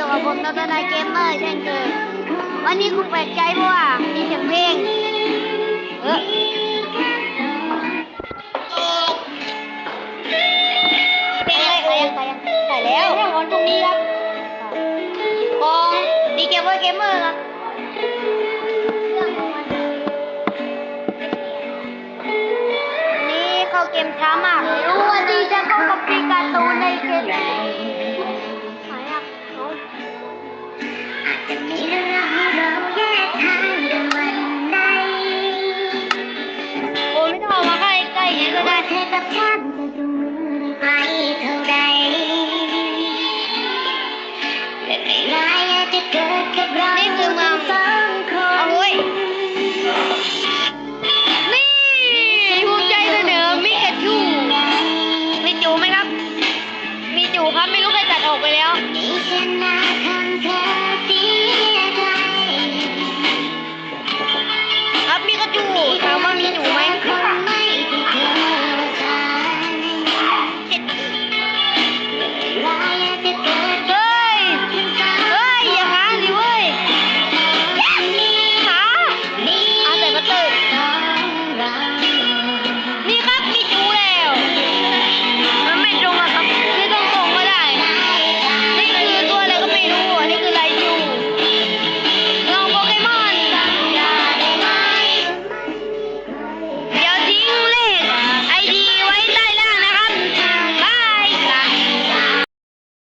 อยู่กับผมนัทนายเกมเมอร์เช่นเคยวันนี้คุณแปลกใจเพราะว่ามีเสียงเพลงเออเพลงอะไรใส่ยังใส่แล้ววันพรุ่งนี้ครับของดีเกมเมอร์เกมเมอร์ครับนี่เข้าเกมช้ามากรู้ว่า ครับมีจูครับไม่รู้ใครตัดออกไปแล้ว มีกระจูถามว่ามีหนูไหม